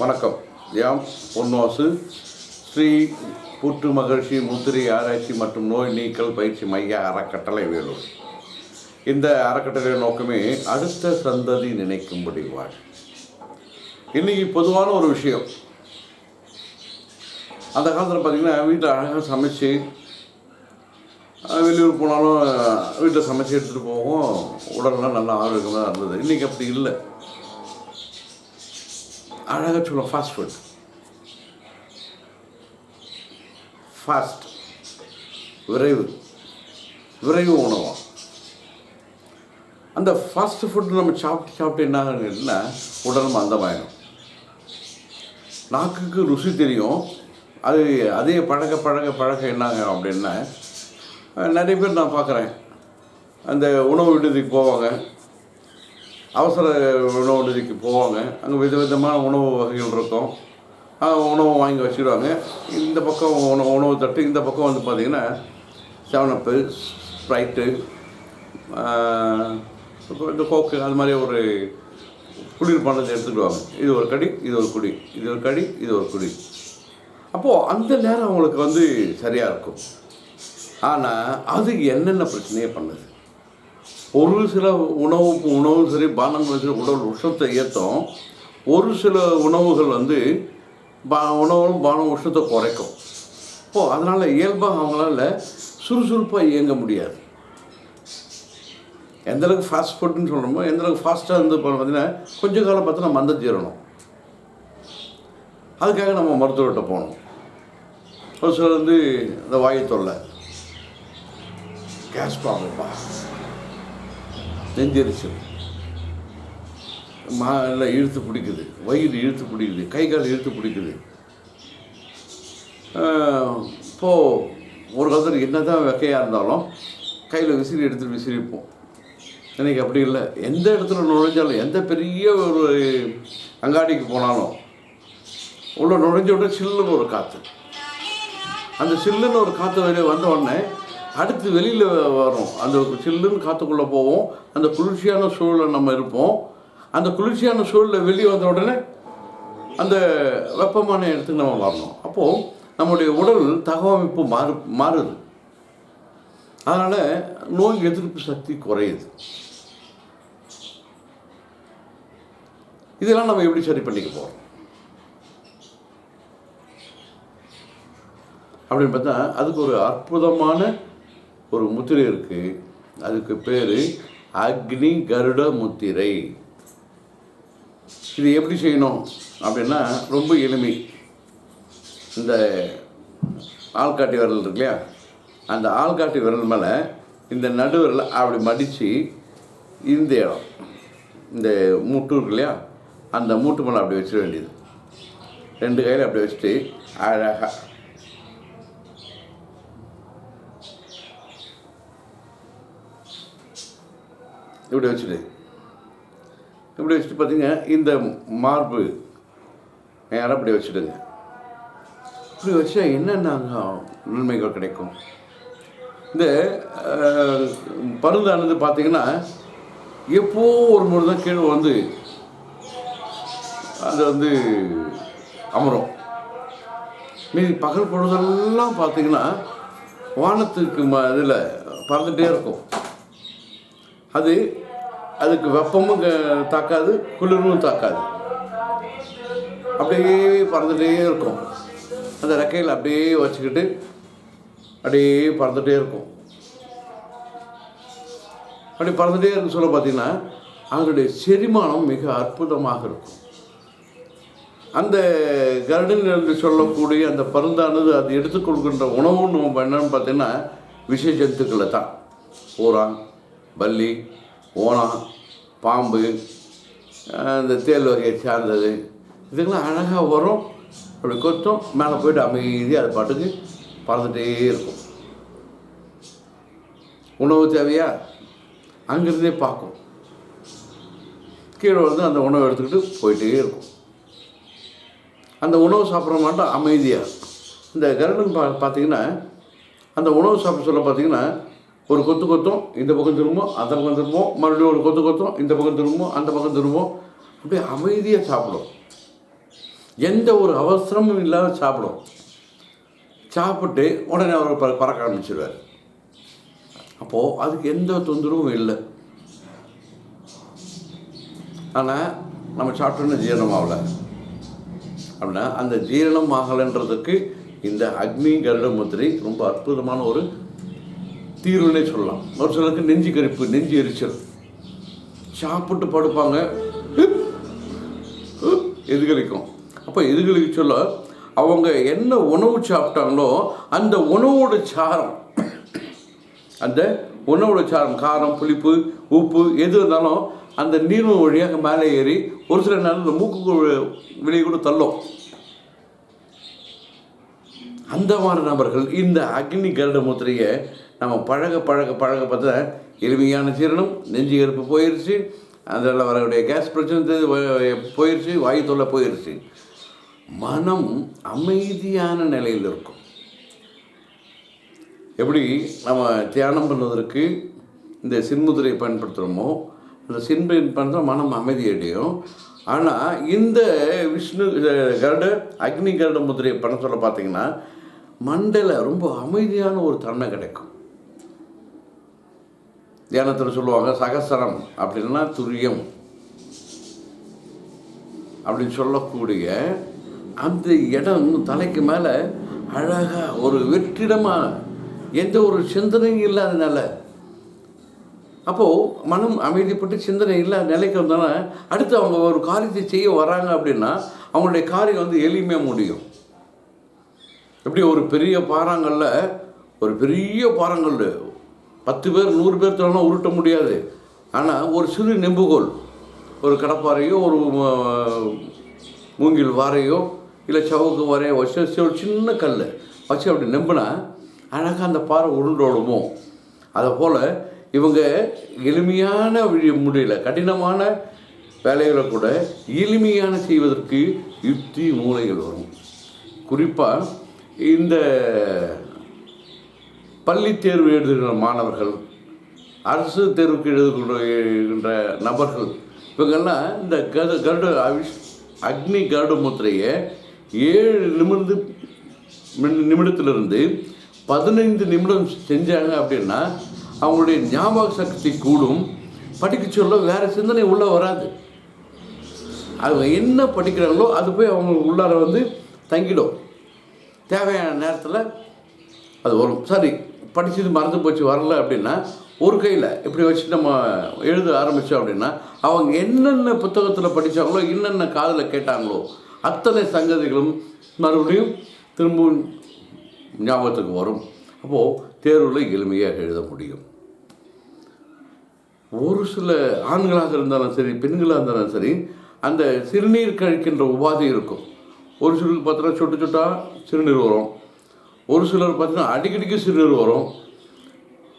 வணக்கம். யாம் பொன்வாசு ஸ்ரீ புற்று மகிழ்ச்சி முத்திரை ஆராய்ச்சி மற்றும் நோய் நீக்கல் பயிற்சி மைய அறக்கட்டளை வேலூர். இந்த அறக்கட்டளை நோக்கமே அடுத்த சந்ததி நினைக்கும்படி வாழ் இன்னைக்கு பொதுவான ஒரு விஷயம். அந்த காலத்தில் பார்த்திங்கன்னா வீட்டில் அழகாக சமைச்சு வெளியூர் போனாலும் வீட்டில் சமைச்சு எடுத்துகிட்டு போவோம். உடல்லாம் நல்லா ஆரோக்கியமாக இருந்தது. இன்றைக்கி அப்படி இல்லை. அழகாக சொல்லுவோம் ஃபாஸ்ட் ஃபுட் ஃபாஸ்ட் விரைவு. விரைவு உணவம் அந்த ஃபாஸ்ட் ஃபுட் நம்ம சாப்பிட்டு சாப்பிட்டு என்ன ஆகுதுன்னா உடல் மந்தமாயிடும். நாக்குக்கு ருசி தெரியும். அது அதே பழக பழக பழக என்னாங்க அப்படின்னா நிறைய பேர் நான் பார்க்குறேன். அந்த உணவு விடுதிக்கு போவாங்க. அவசர உணவு நிதிக்கு போவாங்க. அங்கே விதவிதமான உணவு வகைகள் இருக்கும். உணவு வாங்கி வச்சுருவாங்க இந்த பக்கம் உணவு உணவு தட்டு இந்த பக்கம் வந்து பார்த்திங்கன்னா செவனப்பு ஸ்ப்ரைட்டு இந்த கோக்கு அது மாதிரி ஒரு குளிர்பானத்தை எடுத்துக்கிடுவாங்க. இது ஒரு கடி இது ஒரு குடி இது ஒரு கடி இது ஒரு குடி. அப்போது அந்த நேரம் அவங்களுக்கு வந்து சரியாக இருக்கும். ஆனால் அது என்னென்ன பிரச்சனையே பண்ணுது? ஒரு சில உணவு உணவு சரி பானங்கள் சரி உடல் உஷ்ணத்தை ஏற்றும் ஒரு சில உணவுகள் வந்து பா உணவும் பானம் உஷ்ணத்தை குறைக்கும். ஓ அதனால் இயல்பாக அவங்களால சுறுசுறுப்பாக இயங்க முடியாது. எந்த அளவுக்கு ஃபாஸ்ட் ஃபுட்னு சொல்கிறோமோ எந்தளவுக்கு ஃபாஸ்ட்டாக இருந்து பார்த்தீங்கன்னா கொஞ்சம் காலம் பார்த்தா நம்ம மந்த ஜீரணம் அதுக்காக நம்ம மருத்துவர்கிட்ட போகணும். ஒரு சிலர் வந்து இந்த வாயு தொல்லை கேஸ் ப்ராப்ளம்ப்பா நெஞ்செரிச்சல் மா எல்லாம் இழுத்து பிடிக்குது. வயிறு இழுத்து பிடிக்குது. கை கால் இழுத்து பிடிக்குது. இப்போது ஒரு காலத்தில் என்ன தான் வெக்கையாக இருந்தாலும் கையில் விசிறி எடுத்துகிட்டு விசிறிப்போம். இன்னைக்கு அப்படி இல்லை. எந்த இடத்துல நுழைஞ்சாலும் எந்த பெரிய ஒரு அங்காடிக்கு போனாலும் உள்ளே நுழைஞ்ச உடனே சில்லுன்னு ஒரு காற்று அந்த சில்லுன்னு ஒரு காற்று வெளியே வந்த உடனே அடுத்து வெளியில் வரும். அந்த சில்லுன்னு காற்றுக்குள்ளே போவோம். அந்த குளிர்ச்சியான சூழலில் நம்ம இருப்போம். அந்த குளிர்ச்சியான சூழலில் வெளியே வந்த உடனே அந்த வெப்பமான இடத்துக்கு நம்ம வரணும். அப்போது நம்முடைய உடல் தகவமைப்பு மாறு மாறுது. அதனால் நோய் எதிர்ப்பு சக்தி குறையுது. இதெல்லாம் நம்ம எப்படி சரி பண்ணிக்க போகிறோம் அப்படின்னு பார்த்தா அதுக்கு ஒரு அற்புதமான ஒரு முத்திரை இருக்குது அதுக்கு பேர் அக்னி கருட முத்திரை. இது எப்படி செய்யணும் அப்படின்னா ரொம்ப எளிமை. இந்த ஆள்காட்டி விரல் இருக்கு இல்லையா? அந்த ஆள்காட்டி விரல் மேலே இந்த நடுவரில் அப்படி மடித்து இந்த இடம் இந்த மூட்டு இருக்கு இல்லையா? அந்த மூட்டு மேலே அப்படி வச்சிட வேண்டியது. ரெண்டு கையில் அப்படி வச்சுட்டு அழகாக இப்படி வச்சுட்டு இப்படி வச்சுட்டு பார்த்தீங்க இந்த மார்பு நேராக இப்படி வச்சுடுங்க. இப்படி வச்சா என்னென்ன நன்மைகள் கிடைக்கும்? இந்த பருந்தானது பார்த்தீங்கன்னா எப்போ ஒரு முறை தான் கீழே வந்து அது வந்து அமரும். மீதி பகல் பொழுதெல்லாம் பார்த்தீங்கன்னா வானத்துக்கு ம இதில் பறந்துகிட்டே இருக்கும். அது அதுக்கு வெப்பமும் க- தாக்காது குளிரும் தாக்காது. அப்படியே பறந்துகிட்டே இருக்கும். அந்த ரெக்கையில் அப்படியே வச்சுக்கிட்டு அப்படியே பறந்துகிட்டே இருக்கும். அப்படி பறந்துகிட்டே இருக்க சொல்ல பார்த்தீங்கன்னா அதனுடைய செரிமானம் மிக அற்புதமாக இருக்கும். அந்த கருடன் என்று சொல்லக்கூடிய அந்த பருந்தானது அது எடுத்துக்கொள்கின்ற உணவு நம்ம என்னன்னு பார்த்தீங்கன்னா விஷ ஜந்துக்களை தான். பூரான் பல்லி ஓணம் பாம்பு இந்த தேல் வகையை சார்ந்தது. இதுக்கெல்லாம் அழகாக வரும் அப்படி கொத்தும் மேலே போயிட்டு அமைதியாக அது பாட்டுக்கு பறந்துகிட்டே இருக்கும். உணவு தேவையா? அங்கிருந்தே பார்க்கும். கீழே வந்து அந்த உணவை எடுத்துக்கிட்டு போயிட்டே இருக்கும். அந்த உணவு சாப்பிட்ற மாட்டோம் அமைதியாக இந்த கருடன் பா பார்த்தீங்கன்னா அந்த உணவு சாப்பிட சொல்ல பார்த்தீங்கன்னா ஒரு கொத்து கொத்தும் இந்த பக்கம் திரும்பும் அந்த பக்கம் திரும்பும் மறுபடியும் ஒரு கொத்து கொத்தும் இந்த பக்கம் திரும்பும் அந்த பக்கம் திரும்பும் அப்படியே அமைதியாக சாப்பிடும். எந்த ஒரு அவசரமும் இல்லாமல் சாப்பிடும். சாப்பிட்டு உடனே அவர் ப பறக்க ஆரம்பிச்சிடுவார் அப்போது அதுக்கு எந்த தொந்தரவும் இல்லை. ஆனால் நம்ம சாப்பிட்டோன்னு ஜீரணம் ஆகலை. அப்படின்னா அந்த ஜீரணம் ஆகலைன்றதுக்கு இந்த அக்னி கருட முத்திரை ரொம்ப அற்புதமான ஒரு தீர்வுனே சொல்லலாம். ஒரு சிலருக்கு நெஞ்சு கரிப்பு நெஞ்சு எரிச்சல். சாப்பிட்டு படுப்பாங்க. எதுகலிக்கும் அப்போ எதுகலிக்க சொல்ல அவங்க என்ன உணவு சாப்பிட்டாங்களோ அந்த உணவோட சாரம் அந்த உணவோட சாரம் காரம் புளிப்பு உப்பு எது இருந்தாலும் அந்த நீர்வு வழியாக மேலே ஏறி ஒரு சில நேரம் இந்த மூக்கு விலை கூட தள்ளும். அந்த மாதிரி நபர்கள் இந்த அக்னி கருட முத்திரையை நம்ம பழக பழக பழக பார்த்தா எளிமையான சீரணம் நெஞ்சு கருப்பு போயிடுச்சு அதில் வரக்கூடிய கேஸ் பிரச்சனை போயிடுச்சு வாயு தொல்லை போயிடுச்சு மனம் அமைதியான நிலையில் இருக்கும். எப்படி நம்ம தியானம் பண்ணுவதற்கு இந்த சின்முதிரை பயன்படுத்துகிறோமோ அந்த சின்பை பண்ணுற மனம் அமைதியடையும் ஆனால் இந்த விஷ்ணு கருட அக்னி கருட முதிரையை பண்ண சொல்ல பார்த்தீங்கன்னா மண்டல ரொம்ப அமைதியான ஒரு தன்மை கிடைக்கும். தியானத்தில் சொல்லுவாங்க சகசரம் அப்படின்னா துரியம். அப்படின்னு சொல்லக்கூடிய அந்த இடம் தலைக்கு மேலே அழகாக ஒரு வெற்றிடமாக எந்த ஒரு சிந்தனையும் இல்லாதனால அப்போது மனம் அமைதிப்பட்டு சிந்தனை இல்லாத நிலைக்கு வந்தோன்னா அடுத்து அவங்க ஒரு காரியத்தை செய்ய வராங்க அப்படின்னா அவங்களுடைய காரியம் வந்து எளிமையாக முடியும். எப்படி ஒரு பெரிய பாறாங்கல்ல ஒரு பெரிய பாறாங்கல் பத்து பேர் நூறு பேர் உருட்ட முடியாது. ஆனால் ஒரு சிறு நெம்புகோல் ஒரு கடப்பாறையோ ஒரு மூங்கில் வாரையோ இல்லை சவுக்கு வாரையோ வச்சு வச்சு ஒரு சின்ன கல் வச்சு அப்படி நெம்புனா அழகாக அந்த பாறை உருண்டோடுமோ? அதை போல் இவங்க எளிமையான வழி முடியல கடினமான வேலைகளை கூட எளிமையான செய்வதற்கு யுக்தி மூளைகள் வரும். குறிப்பாக இந்த பள்ளி தேர்வு எழுதுகின்ற மாணவர்கள் அரசு தேர்வுக்கு எழுதுகின்ற நபர்கள் இவங்கெல்லாம் இந்த கரு கருட அவிஷ் அக்னி கருட முத்திரையை ஏழு நிமிர்ந்து நிமிடத்திலிருந்து பதினைந்து நிமிடம் செஞ்சாங்க அப்படின்னா அவங்களுடைய ஞாபக சக்தி கூடும். படிக்க சொல்ல வேறு சிந்தனை உள்ளே வராது. அவங்க என்ன படிக்கிறாங்களோ அது போய் அவங்க உள்ளார வந்து தங்கிடும். தேவையான நேரத்தில் அது வரும். சரி படித்தது மறந்து போச்சு வரல அப்படின்னா ஒரு கையில் இப்படி வச்சு நம்ம எழுத ஆரம்பித்தோம் அப்படின்னா அவங்க என்னென்ன புத்தகத்தில் படித்தாங்களோ என்னென்ன காதில் கேட்டாங்களோ அத்தனை சங்கதிகளும் மறுபடியும் திரும்பவும் ஞாபகத்துக்கு வரும். அப்போது தேர்வில் எளிமையாக எழுத முடியும். ஒரு சில ஆண்களாக இருந்தாலும் சரி பெண்களாக இருந்தாலும் சரி அந்த சிறுநீர் கழிக்கின்ற உபாதி இருக்கும். ஒரு சிலருக்கு பார்த்தோன்னா சொட்டு சொட்டா சிறுநீர் வரும். ஒரு சிலர் பார்த்தீங்கன்னா அடிக்கடிக்கு சிறுநீர் வரும்.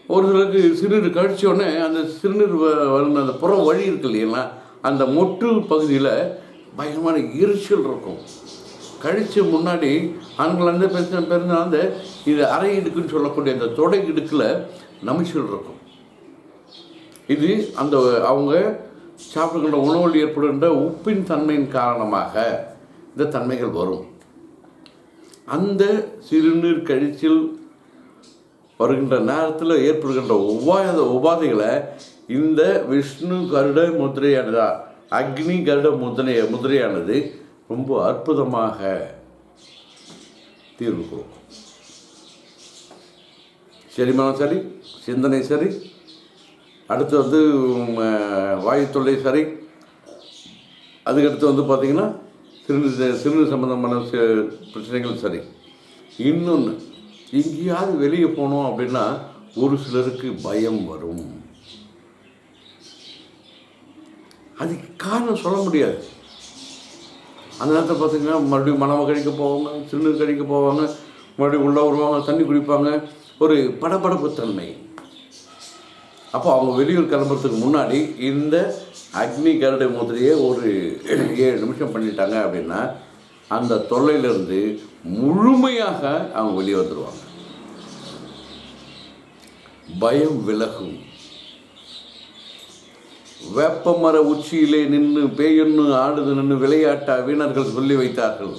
ஒரு சிலருக்கு சிறுநீர் கழிச்ச உடனே அந்த சிறுநீர் வ- அந்த புற வழி இருக்கு இல்லைங்களா? அந்த மொட்டு பகுதியில் பயங்கரமான எரிச்சல் இருக்கும். கழிச்ச முன்னாடி ஆண்கள் வந்து பெருசு பெருந்தா அந்த இது அரை இடுக்குன்னு சொல்லக்கூடிய அந்த தொடை இடுக்கில் நமிச்சல் இருக்கும். இது அந்த அவங்க சாப்பிடுகின்ற உணவில் ஏற்படுகின்ற உப்பின் தன்மையின் காரணமாக இந்த தன்மைகள் வரும். அந்த சிறுநீர் கழிச்சில் வருகின்ற நேரத்தில் ஏற்படுகின்ற உபாத உபாதைகளை இந்த விஷ்ணு கருட முதிரையானதா அக்னி கருட முதிரை முதிரையானது ரொம்ப அற்புதமாக தீர்வு கொடுக்கும். செரிமானம் சரி சிந்தனை சரி அடுத்து வந்து வாயு தொல்லை சரி அதுக்கடுத்து வந்து பார்த்திங்கன்னா சிறுநீர் சிறுநீர் சம்மந்தமான பிரச்சனைகள் சரி. இன்னொன்று எங்கேயாவது வெளியே போனோம் அப்படின்னா ஒரு சிலருக்கு பயம் வரும். அதுக்கு காரணம் சொல்ல முடியாது. அந்த நேரத்தில் பார்த்தீங்கன்னா மறுபடியும் மனம கழிக்க போவாங்க சிறுநீர் கழிக்க போவாங்க மறுபடியும் உள்ளே வருவாங்க தண்ணி குடிப்பாங்க. ஒரு படபடப்பு தன்மை அப்போ அவங்க வெளியூர் கிளம்புறதுக்கு முன்னாடி இந்த அக்னி கருடை முதிரையை ஒரு ஏழு நிமிஷம் பண்ணிட்டாங்க அப்படின்னா அந்த தொல்லையிலிருந்து முழுமையாக அவங்க வெளியே வந்துடுவாங்க பயம் விலகும். வேப்பமர உச்சியிலே நின்று பேயொன்னு ஆடுது நின்று விளையாட்டா வீணர்கள் சொல்லி வைத்தார்கள்.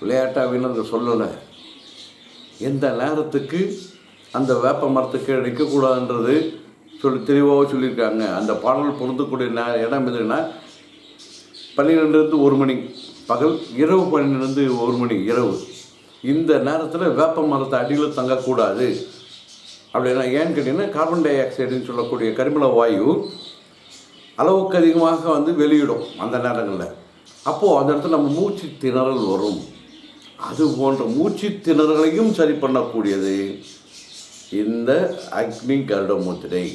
விளையாட்டா வீணர்கள் சொல்லலை. எந்த நேரத்துக்கு அந்த வேப்ப மரத்துக்கு நிற்கக்கூடாதுன்றது சொல்லி தெளிவாக சொல்லியிருக்காங்க. அந்த பாடல் பொருந்தக்கூடிய ந இடம் எதுன்னா பன்னிரெண்டுலேருந்து ஒரு மணி பகல் இரவு பன்னிரெண்டு ஒரு மணி இரவு. இந்த நேரத்தில் வேப்ப மரத்தை அடியில் தங்கக்கூடாது. அப்படின்னா ஏன்னு கேட்டிங்கன்னா கார்பன் டை ஆக்சைடுன்னு சொல்லக்கூடிய கரிமல வாயு அளவுக்கு அதிகமாக வந்து வெளியிடும் அந்த நேரங்களில். அப்போது அந்த இடத்துல நம்ம மூச்சு திணறல் வரும். அது போன்ற மூச்சு திணறலையும் சரி பண்ணக்கூடியது. இந்த அக்னி கருட முத்திரை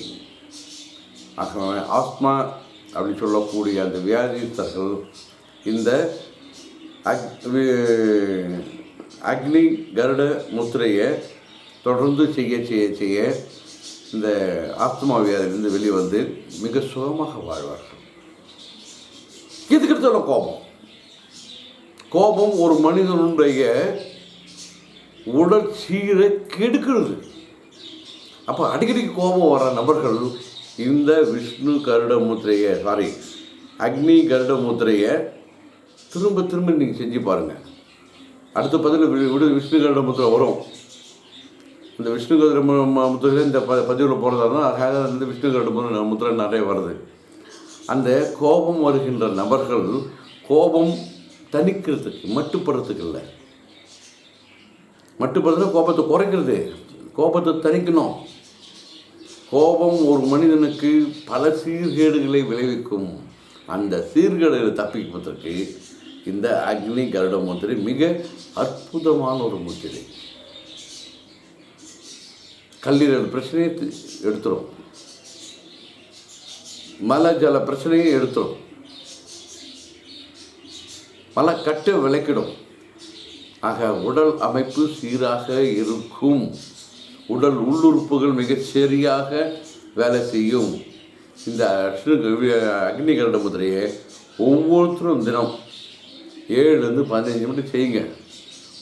ஆத்மா அப்படின்னு சொல்லக்கூடிய அந்த வியாதிஸ்தர்கள் இந்த அக் வி- அக்னி கருட முத்திரையை தொடர்ந்து செய்ய செய்ய செய்ய இந்த ஆத்மா வியாதியிலிருந்து வெளிவந்து மிக சுகமாக வாழ்வார்கள். எதுக்கு கோபம். கோபம் ஒரு மனிதனுடைய உடல் சீரை கெடுக்கிறது. அப்போ அடிக்கடிக்கு கோபம் வர நபர்கள் இந்த விஷ்ணு கருட முத்திரையை சாரி அக்னி கருட முத்திரையை திரும்ப திரும்ப நீங்கள் செஞ்சு பாருங்கள் அடுத்த பதில் வி- விடு விஷ்ணு கருட முத்திரை வரும். இந்த விஷ்ணு கருட முத்திரையில் இந்த ப பதிவில் போகிறதா தான் அதுக்காக இந்த விஷ்ணு கருட முத்திரை நிறைய வருது. அந்த கோபம் வருகின்ற நபர்கள் கோபம் தணிக்கிறதுக்கு மட்டுப்படுறதுக்கு இல்லை. மட்டுப்படுறதுன்னா கோபத்தை குறைக்கிறது. கோபத்தை தணிக்கணும். கோபம் ஒரு மனிதனுக்கு பல சீர்கேடுகளை விளைவிக்கும். அந்த சீர்கேடுகளை தப்பிப்பதற்கு இந்த அக்னி கருட முத்திரை மிக அற்புதமான ஒரு முத்திரை கல்லீரல் பிரச்சனையை எடுத்துரும். மல ஜல பிரச்சனையை எடுத்துரும். மலக்கட்டை விளக்கிடும். ஆக உடல் அமைப்பு சீராக இருக்கும். உடல் உள்ளுறுப்புகள் மிகச்சரியாக வேலை செய்யும். இந்த அஷ்ணு- வி- அக்னி முதிரையை ஒவ்வொருத்தரும் தினம் ஏழுலேருந்து பதினஞ்சு நிமிடம் செய்யுங்க.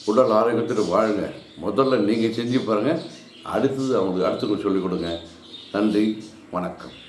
உடல் ஆரோக்கியத்தோடு வாழுங்க. முதல்ல நீங்கள் செஞ்சு பாருங்கள் அடுத்தது அவங்களுக்கு அடுத்தவங்களுக்கு சொல்லிக் கொடுங்க. நன்றி. வணக்கம்.